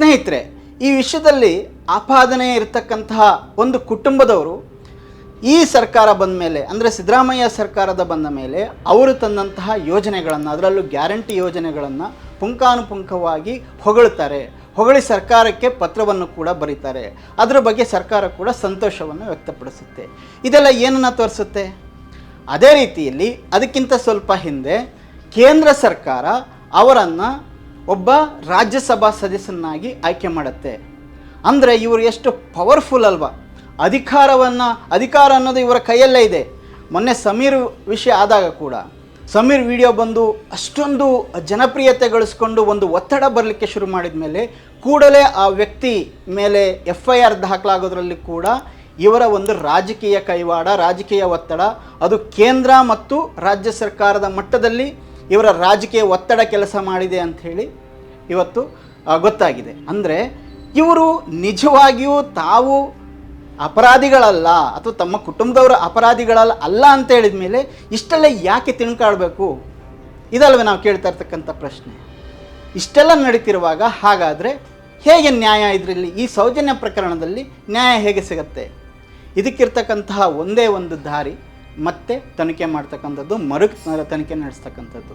ಸ್ನೇಹಿತರೆ, ಈ ವಿಷಯದಲ್ಲಿ ಆಪಾದನೆ ಇರತಕ್ಕಂತಹ ಒಂದು ಕುಟುಂಬದವರು ಈ ಸರ್ಕಾರ ಬಂದ ಮೇಲೆ, ಅಂದರೆ ಸಿದ್ದರಾಮಯ್ಯ ಸರ್ಕಾರದ ಬಂದ ಮೇಲೆ ಅವರು ತಂದಂತಹ ಯೋಜನೆಗಳನ್ನು, ಅದರಲ್ಲೂ ಗ್ಯಾರಂಟಿ ಯೋಜನೆಗಳನ್ನು ಪುಂಖಾನುಪುಂಖವಾಗಿ ಹೊಗಳುತ್ತಾರೆ ಹೊಗಳಿ ಸರ್ಕಾರಕ್ಕೆ ಪತ್ರವನ್ನು ಕೂಡ ಬರೀತಾರೆ. ಅದರ ಬಗ್ಗೆ ಸರ್ಕಾರ ಕೂಡ ಸಂತೋಷವನ್ನು ವ್ಯಕ್ತಪಡಿಸುತ್ತೆ. ಇದೆಲ್ಲ ಏನನ್ನು ತೋರಿಸುತ್ತೆ? ಅದೇ ರೀತಿಯಲ್ಲಿ ಅದಕ್ಕಿಂತ ಸ್ವಲ್ಪ ಹಿಂದೆ ಕೇಂದ್ರ ಸರ್ಕಾರ ಅವರನ್ನು ಒಬ್ಬ ರಾಜ್ಯಸಭಾ ಸದಸ್ಯನಾಗಿ ಆಯ್ಕೆ ಮಾಡುತ್ತೆ. ಅಂದರೆ ಇವರು ಎಷ್ಟು ಪವರ್ಫುಲ್ ಅಲ್ವಾ? ಅಧಿಕಾರವನ್ನು, ಅಧಿಕಾರ ಅನ್ನೋದು ಇವರ ಕೈಯಲ್ಲೇ ಇದೆ. ಮೊನ್ನೆ ಸಮೀರ್ ವಿಷಯ ಆದಾಗ ಕೂಡ, ಸಮೀರ್ ವಿಡಿಯೋ ಬಂದು ಅಷ್ಟೊಂದು ಜನಪ್ರಿಯತೆ ಗಳಿಸ್ಕೊಂಡು ಒಂದು ಒತ್ತಡ ಬರಲಿಕ್ಕೆ ಶುರು ಮಾಡಿದ ಮೇಲೆ ಕೂಡಲೇ ಆ ವ್ಯಕ್ತಿ ಮೇಲೆ ಎಫ್ ಐ ಆರ್ ದಾಖಲಾಗೋದ್ರಲ್ಲಿ ಕೂಡ ಇವರ ಒಂದು ರಾಜಕೀಯ ಕೈವಾಡ, ರಾಜಕೀಯ ಒತ್ತಡ, ಅದು ಕೇಂದ್ರ ಮತ್ತು ರಾಜ್ಯ ಸರ್ಕಾರದ ಮಟ್ಟದಲ್ಲಿ ಇವರ ರಾಜಕೀಯ ಒತ್ತಡ ಕೆಲಸ ಮಾಡಿದೆ ಅಂಥೇಳಿ ಇವತ್ತು ಗೊತ್ತಾಗಿದೆ. ಅಂದರೆ, ಇವರು ನಿಜವಾಗಿಯೂ ತಾವು ಅಪರಾಧಿಗಳಲ್ಲ, ಅಥವಾ ತಮ್ಮ ಕುಟುಂಬದವರು ಅಪರಾಧಿಗಳಲ್ಲ ಅಲ್ಲ ಅಂತ ಹೇಳಿದ ಮೇಲೆ ಇಷ್ಟೆಲ್ಲ ಯಾಕೆ ತಿಳ್ಕಾಡಬೇಕು ಇದಲ್ವೇ ನಾವು ಕೇಳ್ತಾ ಇರ್ತಕ್ಕಂಥ ಪ್ರಶ್ನೆ. ಇಷ್ಟೆಲ್ಲ ನಡೀತಿರುವಾಗ ಹಾಗಾದರೆ ಹೇಗೆ ನ್ಯಾಯ ಇದರಲ್ಲಿ, ಈ ಸೌಜನ್ಯ ಪ್ರಕರಣದಲ್ಲಿ ನ್ಯಾಯ ಹೇಗೆ ಸಿಗತ್ತೆ? ಇದಕ್ಕಿರ್ತಕ್ಕಂತಹ ಒಂದೇ ಒಂದು ದಾರಿ ಮತ್ತೆ ತನಿಖೆ ಮಾಡ್ತಕ್ಕಂಥದ್ದು, ಮರು, ತನಿಖೆ ನಡೆಸ್ತಕ್ಕಂಥದ್ದು.